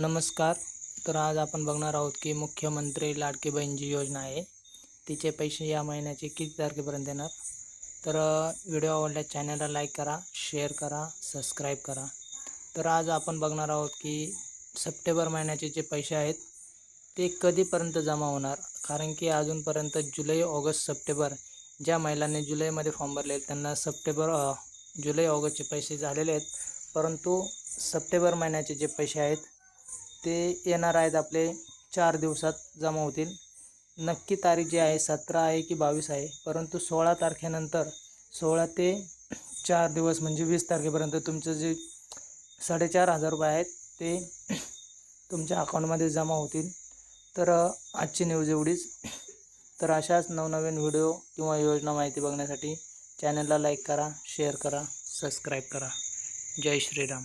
नमस्कार. तर आज आपण बघणार आहोत की मुख्यमंत्री लाडकी बहीण जी योजना आहे. तिचे पैसे या महिन्याचे किती तारखेपर्यंत येणार तर व्हिडिओ आवडल्यास चॅनलला लाईक करा शेअर करा सबस्क्राईब करा. तर आज आपण बघणार आहोत की सप्टेंबर महिन्याचे जे पैसे आहेत ते कधीपर्यंत जमा होणार? कारण की अजूनपर्यंत जुलै ऑगस्ट सप्टेंबर ज्या महिलांनी जुलैमध्ये फॉर्म भरले आहेत, त्यांना सप्टेंबर जुलै ऑगस्टचे पैसे झालेले आहेत. परंतु सप्टेंबर महिन्याचे जे पैसे आहेत ते येणार आहेत आपले चार दिवसात जमा होतील. नक्की तारीख जी आहे सतरा आहे की बावीस आहे परंतु सोळा तारखेनंतर सोळा ते चार दिवस म्हणजे वीस तारखेपर्यंत तुमचं जे साडेचार हजार रुपये आहेत ते तुमच्या अकाउंटमध्ये जमा होतील. तर आजची न्यूज एवढीच. तर अशाच नवनवीन व्हिडिओ किंवा योजना माहिती बघण्यासाठी चॅनलला लाईक करा शेअर करा सबस्क्राईब करा. जय श्रीराम.